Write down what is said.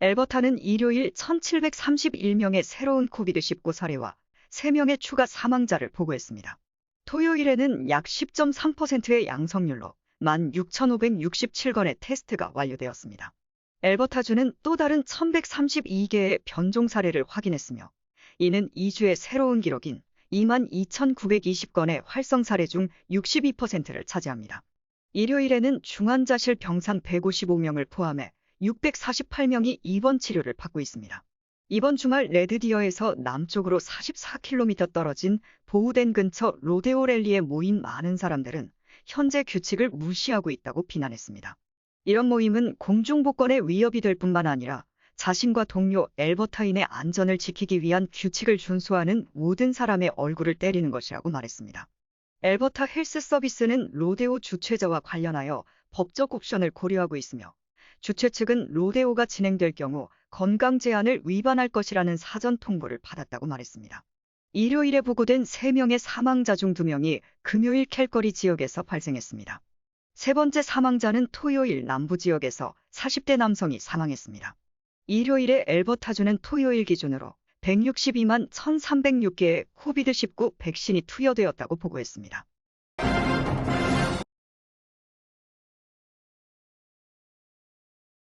엘버타는 일요일 1731명의 새로운 코비드19 사례와 3명의 추가 사망자를 보고했습니다. 토요일에는 약 10.3%의 양성률로 16,567건의 테스트가 완료되었습니다. 엘버타주는 또 다른 1132개의 변종 사례를 확인했으며 이는 2주의 새로운 기록인 22,920건의 활성 사례 중 62%를 차지합니다. 일요일에는 중환자실 병상 155명을 포함해 648명이 입원 치료를 받고 있습니다. 이번 주말 레드디어에서 남쪽으로 44km 떨어진 보우덴 근처 로데오 랠리에 모인 많은 사람들은 현재 규칙을 무시하고 있다고 비난했습니다. 이런 모임은 공중복권의 위협이 될 뿐만 아니라 자신과 동료 엘버타인의 안전을 지키기 위한 규칙을 준수하는 모든 사람의 얼굴을 때리는 것이라고 말했습니다. 엘버타 헬스 서비스는 로데오 주최자와 관련하여 법적 옵션을 고려하고 있으며 주최 측은 로데오가 진행될 경우 건강 제한을 위반할 것이라는 사전 통보를 받았다고 말했습니다. 일요일에 보고된 3명의 사망자 중 2명이 금요일 캘거리 지역에서 발생했습니다. 세 번째 사망자는 토요일 남부 지역에서 40대 남성이 사망했습니다. 일요일에 엘버타주는 토요일 기준으로 162만 1306개의 코비드19 백신이 투여되었다고 보고했습니다.